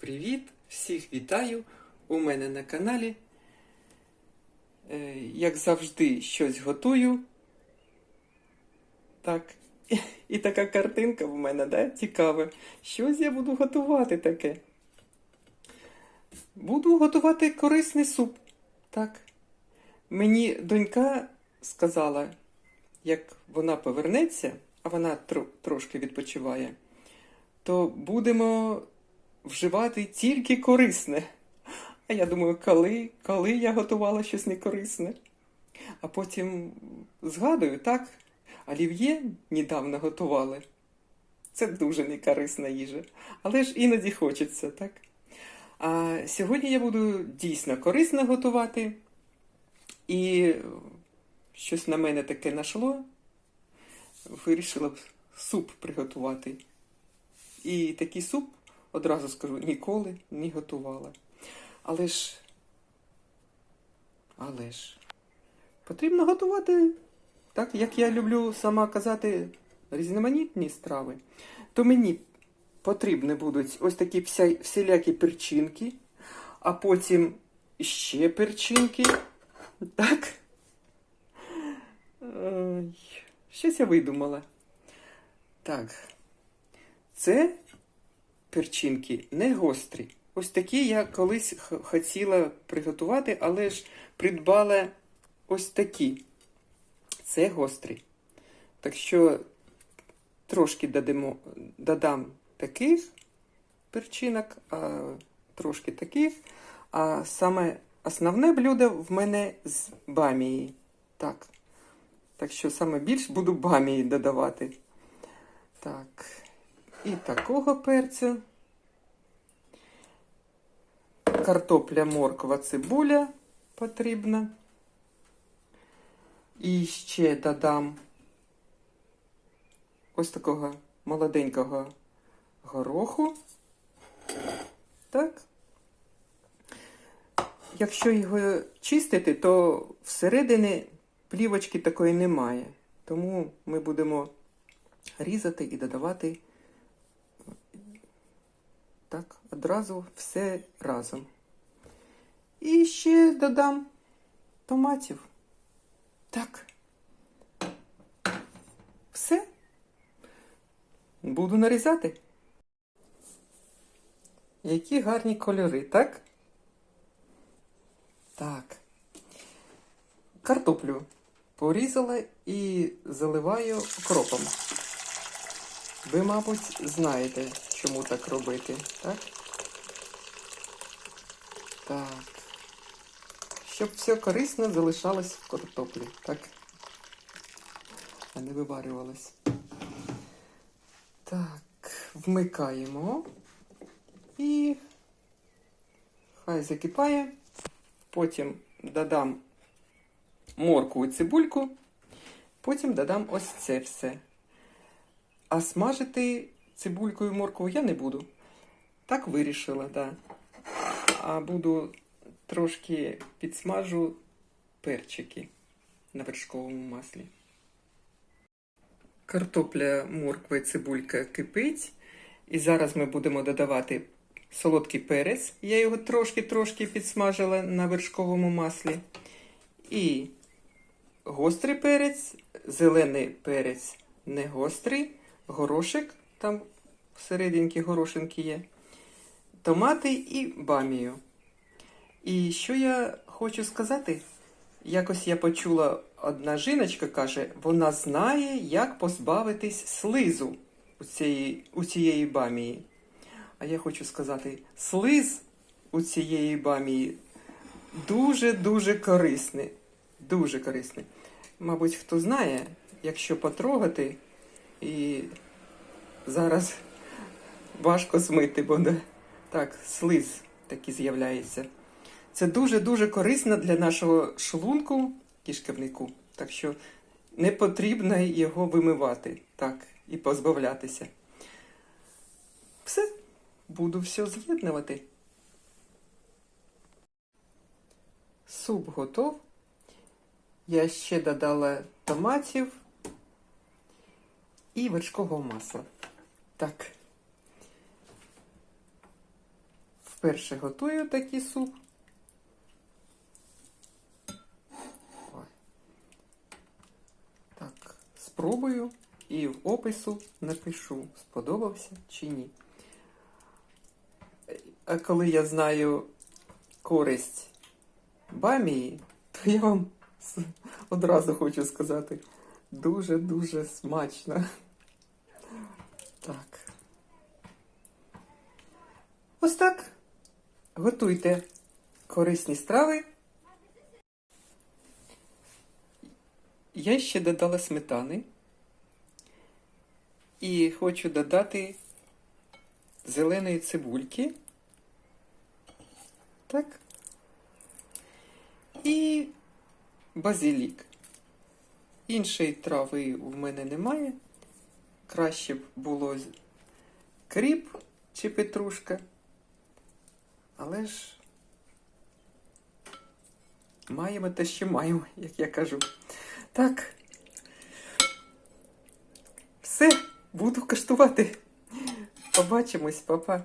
Привіт! Всіх вітаю! У мене на каналі. Е, Як завжди, щось готую. Так. І така картинка в мене, да? Цікаве. Щось я буду готувати таке. Буду готувати корисний суп. Так. Мені донька сказала, як вона повернеться, а вона тро- трошки відпочиває, то будемо вживати тільки корисне. А я думаю, коли, коли я готувала щось некорисне. А потім згадую, так, олів'є недавно готували. Це дуже некорисна їжа. Але ж іноді хочеться, так? А сьогодні я буду дійсно корисно готувати. І щось на мене таке нашло. Вирішила б суп приготувати. І такий суп, одразу скажу, ніколи не готувала. Але ж. Але ж. Потрібно готувати, так як я люблю сама казати, різноманітні страви. То мені потрібні будуть ось такі всілякі перчинки, а потім ще перчинки. Так. Ой, щось я видумала. Так. Це перчинки не гострі. Ось такі я колись хотіла приготувати, але ж придбала ось такі. Це гострі. Так що трошки додамо, додам таких перчинок, а трошки таких. А саме основне блюдо в мене з бамії. Так. Так що саме більш буду бамії додавати. Так. І такого перцю. Картопля, морква, цибуля потрібна. І ще додам ось такого молоденького гороху. Так. Якщо його чистити, то всередині плівочки такої немає. Тому ми будемо різати і додавати так, одразу все разом. І ще додам томатів. Так. Все. Буду нарізати. Які гарні кольори, так? Так. Картоплю порізала і заливаю окропом. Ви, мабуть, знаєте, чому так робити, так? Так. Щоб все корисно залишалось в картоплі, так? А не виварювалось. Так, вмикаємо. І хай закипає. Потім додам моркву і цибульку. Потім додам ось це все. А смажити цибульку і моркву я не буду. Так вирішила, так. Да. А буду трошки підсмажу перчики на вершковому маслі. Картопля, морква і цибулька кипить. І зараз ми будемо додавати солодкий перець. Я його трошки-трошки підсмажила на вершковому маслі. І гострий перець, зелений перець не гострий, горошек, там всерединки горошинки є, томати і бамію. І що я хочу сказати? Якось я почула, одна жіночка каже, вона знає, як позбавитись слизу у цієї, у цієї бамії. А я хочу сказати, слиз у цієї бамії дуже-дуже корисний. Дуже корисний. Мабуть, хто знає, якщо потрогати, і зараз важко змити буде. Так, слиз такий з'являється. Це дуже-дуже корисно для нашого шлунку кишківнику. Так що не потрібно його вимивати так, і позбавлятися. Все, буду все з'єднувати. Суп готов. Я ще додала томатів і вершкового масла. Так. Вперше готую такий суп. Ой. Так, спробую і в опису напишу, сподобався чи ні. А коли я знаю користь бамії, то я вам одразу хочу сказати дуже-дуже смачно. Так. Ось так. Готуйте корисні страви. Я ще додала сметани. І хочу додати зеленої цибульки. Так. І базилік. Іншої трави в мене немає. Краще б було кріп чи петрушка. Але ж маємо те, що маємо, як я кажу. Так. Все, буду коштувати. Побачимось, папа.